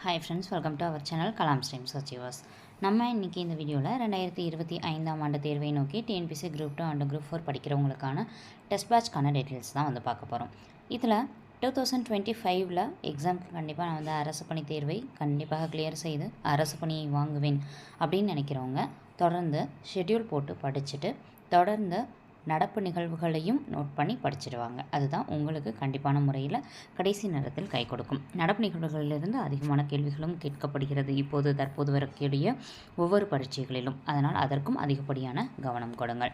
Hi friends welcome to our channel Kalam streams achievers நம்ம இன்றைக்கி இந்த வீடியோவில் ரெண்டாயிரத்தி இருபத்தி ஐந்தாம் ஆண்டு தேர்வை நோக்கி TNPSC group two and group four படிக்கிறவங்களுக்கான test பேட்ச்க்கான டீட்டெயில்ஸ் தான் வந்து பார்க்க போகிறோம் இதில் டூ தௌசண்ட் டுவெண்ட்டி ஃபைவ்ல எக்ஸாம்க்கு கண்டிப்பாக நான் வந்து அரசு பணி தேர்வை கண்டிப்பாக கிளியர் செய்து அரசு பணியை வாங்குவேன் அப்படின்னு நினைக்கிறவங்க தொடர்ந்து ஷெட்யூல் போட்டு படிச்சுட்டு தொடர்ந்து நடப்பு நிகழ்வுகளையும் நோட் பண்ணி படிச்சிடுவாங்க அதுதான் உங்களுக்கு கண்டிப்பான முறையில் கடைசி நேரத்தில் கை கொடுக்கும். நடப்பு நிகழ்வுகளிலிருந்து அதிகமான கேள்விகளும் கேட்கப்படுகிறது. இப்போது தற்போது வரக்கூடிய ஒவ்வொரு பரீட்சைகளிலும். அதனால் அதற்கும் அதிகப்படியான கவனம் கொடுங்கள்.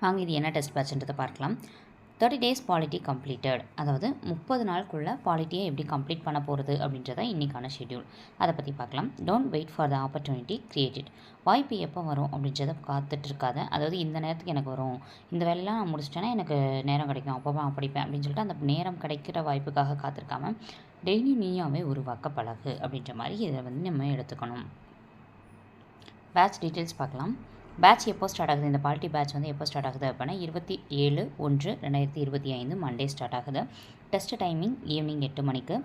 வாங்க இது என்ன டெஸ்ட் பேட்ச்ன்றதை பார்க்கலாம். தேர்ட்டி டேஸ் பாலிட்டி கம்ப்ளீட்டட் அதாவது முப்பது நாளுக்குள்ளே பாலிட்டியை எப்படி கம்ப்ளீட் பண்ண போகிறது அப்படின்றத இன்றைக்கான ஷெட்யூல் அதை பற்றி பார்க்கலாம். Don't wait for the opportunity created வாய்ப்பு எப்போ வரும் அப்படின்றத காத்துட்டு இருக்காத. அதாவது இந்த நேரத்துக்கு எனக்கு வரும். இந்த வேலையெல்லாம் நான் முடிச்சிட்டேன்னா எனக்கு நேரம் கிடைக்கும். அப்போ நான் படிப்பேன் அப்படின்னு சொல்லிட்டு அந்த நேரம் கிடைக்கிற வாய்ப்புக்காக காத்திருக்காம டெய்லி நீயாவே உருவாக்க பழகு அப்படின்ற மாதிரி இதை வந்து நம்ம எடுத்துக்கணும். பேட்ச் டீட்டெயில்ஸ் பார்க்கலாம். பேட்ச் எப்போ ஸ்டார்ட் ஆகுது? இந்த பாலிட்டி பேட்ச் வந்து எப்போ ஸ்டார்ட் ஆகுது அப்படின்னா இருபத்தி ஏழு ஒன்று ரெண்டாயிரத்தி இருபத்தி ஐந்து மண்டே ஸ்டார்ட் ஆகுது. டெஸ்ட் டைமிங் ஈவினிங் எட்டு மணிக்கு.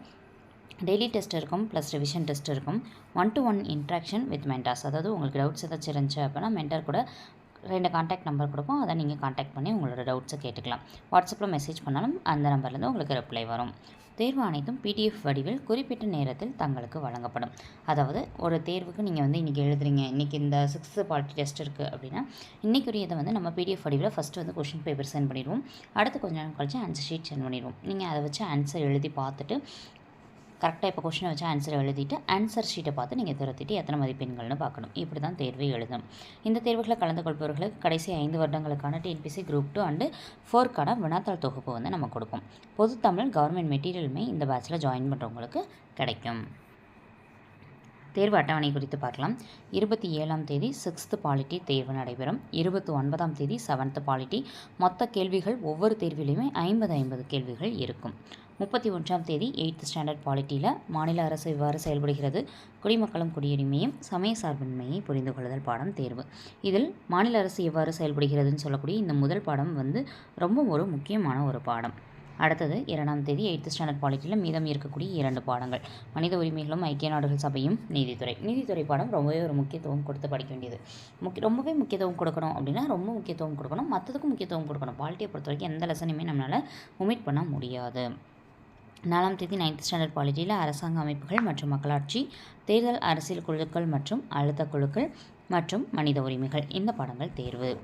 டெய்லி டெஸ்ட் இருக்கும் ப்ளஸ் ரிவிஷன் டெஸ்ட் இருக்கும். One to one interaction with mentors அதாவது உங்களுக்கு டவுட்ஸ் ஏதாச்சும் இருந்துச்சு அப்படின்னா மென்டர் கூட ரெண்டு காண்டாக்ட் நம்பர் கொடுப்போம். அதை நீங்கள் காண்டாக்ட் பண்ணி உங்களோட டவுட்ஸை கேட்டுக்கலாம். வாட்ஸ்அப்பில் மெசேஜ் பண்ணாலும் அந்த நம்பர்லேருந்து உங்களுக்கு ரிப்ளை வரும். தேர்வு அனைத்தும் பிடிஎஃப் வடிவில் குறிப்பிட்ட நேரத்தில் தங்களுக்கு வழங்கப்படும். அதாவது ஒரு தேர்வுக்கு நீங்கள் வந்து இன்றைக்கி எழுதுறீங்க. இன்றைக்கி இந்த சிக்ஸ்த்து பாலிட்டி டெஸ்ட் இருக்குது அப்படின்னா இன்றைக்குரியதை வந்து நம்ம பிடிஎஃப் வடிவில் ஃபஸ்ட்டு வந்து கொஷின் பேப்பர் சென்ட் பண்ணிடுவோம். அடுத்து கொஞ்ச நேரம் கழிச்சு ஆன்சர் ஷீட் சென்ட் பண்ணிடுவோம். நீங்கள் அதை வச்சு ஆன்சர் எழுதி பார்த்துட்டு கரெக்டாக இப்போ கொஷினை வச்சு ஆன்சர் எழுதிட்டு ஆன்சர் ஷீட்டை பார்த்து நீங்கள் திறத்திட்டு எத்தனை மதிப்பெண்கள்னு பார்க்கணும். இப்படி தான் தேர்வை எழுதணும் இந்த தேர்வுகளில் கலந்து கொள்பவர்களுக்கு கடைசி ஐந்து வருடங்களுக்கான டிஎன்பிசி குரூப் டூ அண்டு ஃபோர்க்கான வினாத்தாள் தொகுப்பு வந்து நம்ம கொடுப்போம். பொது தமிழ் கவர்மெண்ட் மெட்டீரியலுமே இந்த பேட்சில் ஜாயின் பண்ணுறவங்களுக்கு கிடைக்கும். தேர்வு அட்டவணை குறித்து பார்க்கலாம். இருபத்தி ஏழாம் தேதி சிக்ஸ்த்து பாலிட்டி தேர்வு நடைபெறும். இருபத்தி ஒன்பதாம் தேதி செவன்த்து பாலிட்டி மொத்த கேள்விகள் ஒவ்வொரு தேர்விலையுமே ஐம்பது ஐம்பது கேள்விகள் இருக்கும். முப்பத்தி ஒன்றாம் தேதி எயித்து ஸ்டாண்டர்ட் பாலிட்டியில் மாநில அரசு இவ்வாறு செயல்படுகிறது. குடிமக்களும் குடியுரிமையும் சமய சார்பின்மையை புரிந்து கொள்ளுதல் பாடம் தேர்வு. இதில் மாநில அரசு எவ்வாறு செயல்படுகிறதுன்னு சொல்லக்கூடிய இந்த முதல் பாடம் வந்து ரொம்ப ஒரு முக்கியமான ஒரு பாடம். அடுத்தது இரண்டாம் தேதி எயித்து ஸ்டாண்டர்ட் பாலிட்டியில் மீதம் இருக்கக்கூடிய இரண்டு பாடங்கள். மனித உரிமைகளும் ஐக்கிய நாடுகள் சபையும் நீதித்துறை. நீதித்துறை பாடம் ரொம்பவே ஒரு முக்கியத்துவம் கொடுத்து படிக்க வேண்டியது. முக்கிய ரொம்பவே முக்கியத்துவம் கொடுக்கணும் அப்படின்னா ரொம்ப முக்கியத்துவம் கொடுக்கணும். மற்றதுக்கும் முக்கியத்துவம் கொடுக்கணும். பாலிட்டியை பொறுத்த வரைக்கும் எந்த லெசனையுமே நம்மளால் ஒமிட் பண்ண முடியாது. நாலாம் தேதி நைன்த் ஸ்டாண்டர்ட் பாலிட்டியில் அரசாங்க அமைப்புகள் மற்றும் மக்களாட்சி தேர்தல் அரசியல் குழுக்கள் மற்றும் அழுத்த குழுக்கள் மற்றும் மனித உரிமைகள். இந்த பாடங்கள் தேர்வு.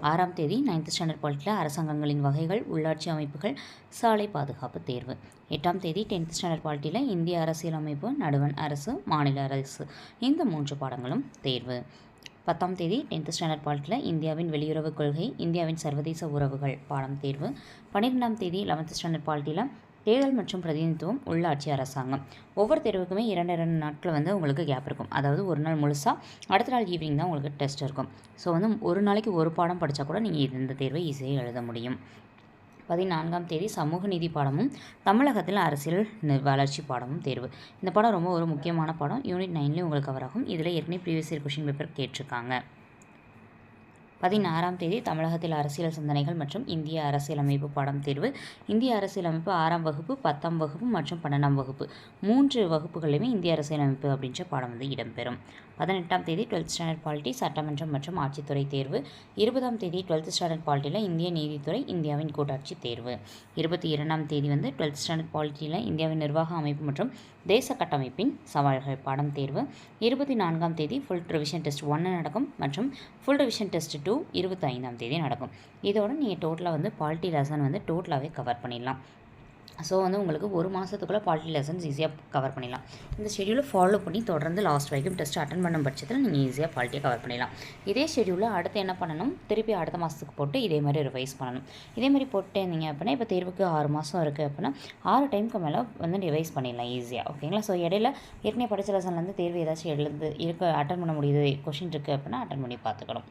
ஆறாம் தேதி நைன்த் ஸ்டாண்டர்ட் பாலிட்டியில் அரசாங்கங்களின் வகைகள் உள்ளாட்சி அமைப்புகள் சாலை பாதுகாப்பு தேர்வு. எட்டாம் தேதி டென்த் ஸ்டாண்டர்ட் பாலிட்டியில் இந்திய அரசியல் அமைப்பு நடுவண் அரசு மாநில அரசு. இந்த மூன்று பாடங்களும் தேர்வு. பத்தாம் தேதி டென்த் ஸ்டாண்டர்ட் பாலிட்டியில் இந்தியாவின் வெளியுறவுக் கொள்கை இந்தியாவின் சர்வதேச உறவுகள் பாடம் தேர்வு. பன்னிரெண்டாம் தேதி லெவன்த் ஸ்டாண்டர்ட் பாலிட்டியில் தேர்தல் மற்றும் பிரதிநிதித்துவம் உள்ளாட்சி அரசாங்கம். ஒவ்வொரு தேர்வுக்குமே இரண்டு இரண்டு நாட்கள் வந்து உங்களுக்கு கேப் இருக்கும். அதாவது ஒரு நாள் முழுசாக அடுத்த நாள் ஈவினிங் தான் உங்களுக்கு டெஸ்ட் இருக்கும். ஸோ வந்து ஒரு நாளைக்கு ஒரு பாடம் படித்தா கூட நீங்கள் இந்த தேர்வை ஈஸியாக எழுத முடியும். பதினான்காம் தேதி சமூக நீதி பாடமும் தமிழகத்தில் அரசியல் வளர்ச்சி பாடமும் தேர்வு. இந்த பாடம் ரொம்ப ஒரு முக்கியமான பாடம். யூனிட் நைன்லேயும் உங்களுக்கு கவர் ஆகும். இதில் ஏற்கனவே ப்ரீவியஸ் இயர் கொஷின் பேப்பர் கேட்டிருக்காங்க. பதினாறாம் தேதி தமிழகத்தில் அரசியல் சிந்தனைகள் மற்றும் இந்திய அரசியலமைப்பு பாடம் தேர்வு இந்திய அரசியலமைப்பு ஆறாம் வகுப்பு பத்தாம் வகுப்பு மற்றும் பன்னெண்டாம் வகுப்பு. மூன்று வகுப்புகளிலுமே இந்திய அரசியலமைப்பு அப்படின்ற பாடம் வந்து இடம்பெறும். பதினெட்டாம் தேதி டுவெல்த் ஸ்டாண்டர்ட் பாலிட்டி சட்டமன்றம் மற்றும் ஆட்சித்துறை தேர்வு. இருபதாம் தேதி டுவெல்த் ஸ்டாண்டர்ட் பாலிட்டியில் இந்திய நீதித்துறை இந்தியாவின் கூட்டாட்சி தேர்வு. இருபத்தி இரண்டாம் தேதி வந்து டுவெல்த் ஸ்டாண்டர்ட் பாலிட்டியில் இந்தியாவின் நிர்வாக அமைப்பு மற்றும் தேச கட்டமைப்பின் சவால்கள் பாடம் தேர்வு. இருபத்தி நான்காம் தேதி ஃபுல் ரிவிஷன் டெஸ்ட் ஒன்று நடக்கும் மற்றும் ஃபுல் ரிவிஷன் டெஸ்ட் டூ இருபத்தி ஐந்தாம் தேதி நடக்கும். இதோட நீங்கள் டோட்டலாக வந்து பாலிட்டி லெசன் வந்து டோட்டலாகவே கவர் பண்ணிடலாம். ஸோ வந்து உங்களுக்கு ஒரு மாதத்துக்குள்ளே பாலிட்டி லெசன்ஸ் ஈஸியாக கவர் பண்ணிடலாம். இந்த ஷெடியூலை ஃபாலோ பண்ணி தொடர்ந்து லாஸ்ட் வரைக்கும் டெஸ்ட் அட்டன் பண்ணும் பட்சத்தில் நீங்கள் ஈஸியாக பாலிட்டியை கவர் பண்ணிடலாம். இதே ஷெடியூலில் அடுத்து என்ன பண்ணணும்? திருப்பி அடுத்த மாதத்துக்கு போட்டு இதே மாதிரி ரிவைஸ் பண்ணணும். இதே மாதிரி போட்டு இருந்தீங்க அப்படின்னா இப்போ தேர்வுக்கு ஆறு மாதம் இருக்குது அப்படின்னா ஆறு டைமுக்கு மேலே வந்து ரிவைஸ் பண்ணிடலாம் ஈஸியாக ஓகேங்களா ஸோ இடையில ஏற்கனவே படித்த லெசன்லேருந்து தேர்வு ஏதாச்சும் எழுந்து இருக்க அட்டன் பண்ண முடியுது கொஷின் இருக்குது அப்படின்னா அட்டன் பண்ணி பார்த்துக்கணும்.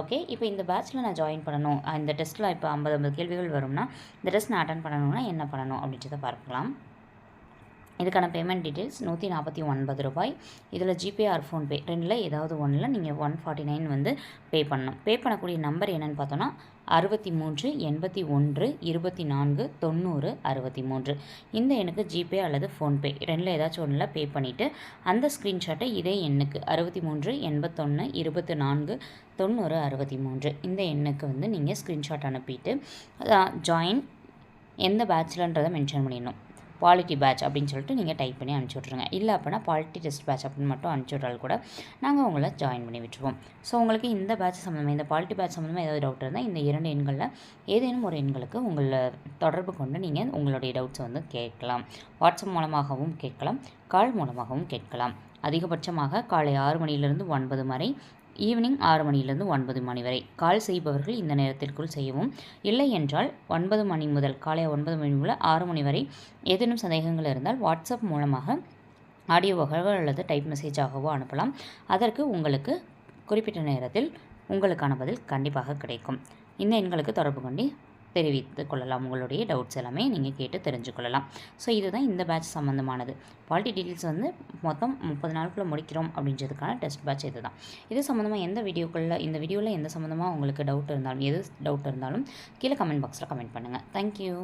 ஓகே இப்போ இந்த பேட்ச்சில் நான் ஜாயின் பண்ணணும். இந்த டெஸ்ட்டில் இப்போ ஐம்பது ஐம்பது கேள்விகள் வரும்னா இந்த டெஸ்ட் நான் அட்டன் பண்ணணும்னா என்ன பண்ணணும் அப்படின்றத பார்க்கலாம். இதுக்கான பேமெண்ட் டீட்டெயில்ஸ் நூற்றி நாற்பத்தி ஒன்பது ரூபாய். இதில் ஜிபே ஆர் ஃபோன்பே ரெண்டில் ஏதாவது ஒன்றில் நீங்கள் ஒன் ஃபார்ட்டி நைன் வந்து பே பண்ணணும். பே பண்ணக்கூடிய நம்பர் என்னென்னு பார்த்தோன்னா அறுபத்தி மூன்று எண்பத்தி ஒன்று இருபத்தி நான்கு தொண்ணூறு அறுபத்தி மூன்று. இந்த எண்ணுக்கு ஜிபே அல்லது ஃபோன்பே ரெண்டில் ஏதாச்சும் ஒன்றில் பே பண்ணிவிட்டு அந்த ஸ்க்ரீன்ஷாட்டை இதே எண்ணுக்கு அறுபத்தி மூன்று எண்பத்தொன்று இருபத்தி நான்கு தொண்ணூறு அறுபத்தி மூன்று. இந்த எண்ணுக்கு வந்து நீங்கள் ஸ்க்ரீன்ஷாட் அனுப்பிட்டு ஜாயின் எந்த பேட்ச்லன்றதை மென்ஷன் பண்ணிடணும். குவாலிட்டி பேட்ச் அப்படின்னு சொல்லிட்டு நீங்கள் டைப் பண்ணி அனுப்பிச்சி விட்ருங்க இல்லை அப்படின்னா குவாலிட்டி டெஸ்ட் பேட்ச் அப்படின்னு மட்டும் அனுப்பிச்சி விட்டால் கூட நாங்கள் உங்களை ஜாயின் பண்ணி விட்டுருவோம். ஸோ உங்களுக்கு இந்த பேட்ச் சம்மந்தமாக இந்த குவாலிட்டி பேட்ச் சம்மந்தமாக ஏதாவது டவுட் இருந்தால் இந்த இரண்டு எண்களில் ஏதேனும் ஒரு எண்களுக்கு உங்களை தொடர்பு கொண்டு நீங்கள் உங்களுடைய டவுட்ஸை வந்து கேட்கலாம். வாட்ஸ்அப் மூலமாகவும் கேட்கலாம். கால் மூலமாகவும் கேட்கலாம். அதிகபட்சமாக காலை ஆறு மணியிலிருந்து ஒன்பது வரை ஈவினிங் ஆறு மணியிலிருந்து ஒன்பது மணி வரை. கால் செய்பவர்கள் இந்த நேரத்திற்குள் செய்யவும். இல்லை என்றால் ஒன்பது மணி முதல் காலை ஒன்பது மணி முதல் ஆறு மணி வரை ஏதேனும் சந்தேகங்கள் இருந்தால் வாட்ஸ்அப் மூலமாக ஆடியோவாகவோ அல்லது டைப் மெசேஜாகவோ அனுப்பலாம். அதற்கு உங்களுக்கு குறிப்பிட்ட நேரத்தில் உங்களுக்கான பதில் கண்டிப்பாக கிடைக்கும். இந்த எண்களுக்கு தொடர்பு கொண்டு தெரிவித்து கொள்ளலாம். உங்களுடைய டவுட்ஸ் எல்லாமே நீங்கள் கேட்டு தெரிஞ்சுக்கொள்ளலாம் ஸோ இதுதான் இந்த பேட்ச் சம்மந்தமானது குவாலிட்டி டீட்டெயில்ஸ் வந்து மொத்தம் முப்பது நாளுக்குள்ளே முடிக்கிறோம் அப்படின்றதுக்கான டெஸ்ட் பேட்ச் இது தான் இது சம்மந்தமாக எந்த வீடியோக்குள்ளே இந்த வீடியோவில் எந்த சம்மந்தமாக உங்களுக்கு டவுட் இருந்தாலும் எது டவுட் இருந்தாலும் கீழே கமெண்ட் பாக்ஸில் கமெண்ட் பண்ணுங்கள் தேங்க்யூ